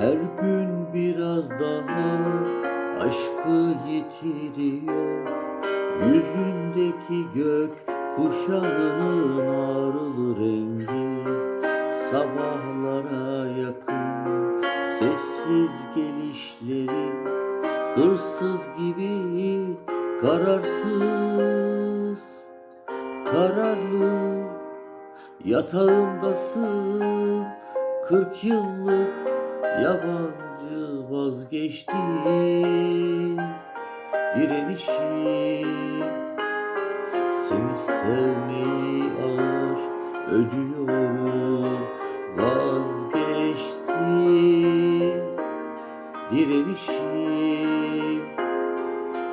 Her gün biraz daha aşkı yitiriyor. Yüzündeki gök kuşağının ağrılı rengi Sabahlara yakın sessiz gelişleri Hırsız gibi kararsız Kararlı yatağındasın Kırk yıllık yabancı vazgeçti. Direnişi seni sevmeyi ağır ödüyorum Vazgeçti. Direnişim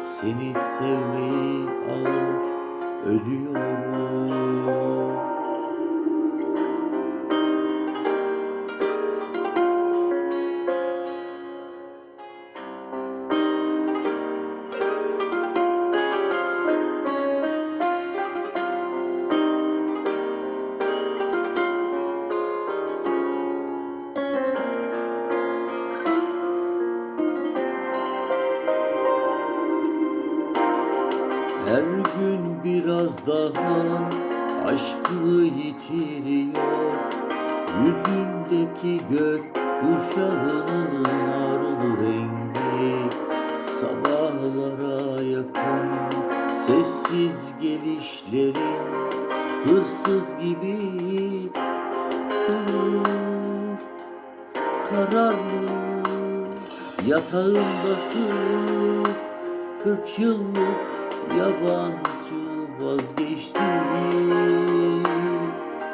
Seni sevmeyi ağır ödüyorum Her gün biraz daha aşkı yitiriyor. Yüzündeki gök kuşağının ağrılı rengi. Sabahlara yakın sessiz gelişleri Hırsız gibi. Sınırsız kararlı yatağındasın Kırk yıllık yabancı vazgeçti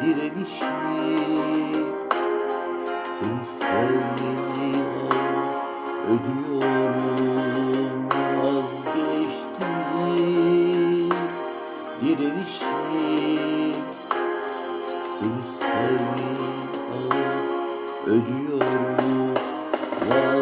direnişi Seni sevmeyi ödüyorum vazgeçti direnişi Seni sevmeyi ödüyorum. vazgeçti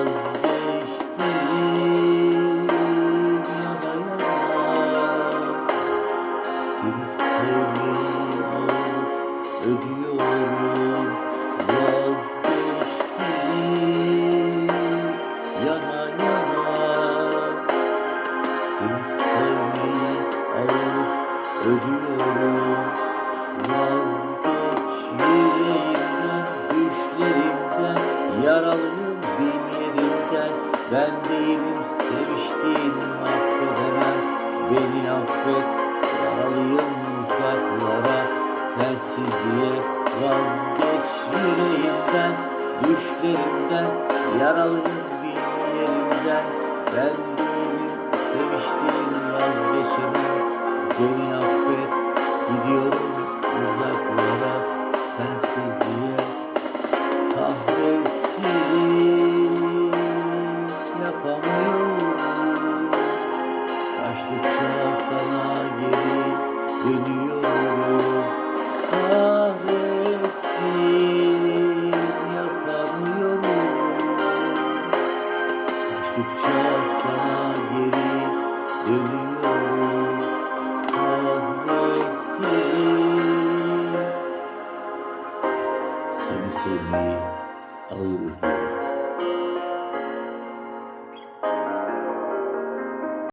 ödüyorum Vazgeç yüreğimden, Yaralıyım bin Ben değilim seviştiğin affedemem Beni affet, yaralıyım uzaklara Sensiz diye vazgeç yüreğimden Düşlerimden, yaralıyım bin yerimden Ben değilim seviştiğin vazgeçemem Beni affet, Seni sevmeyi ağır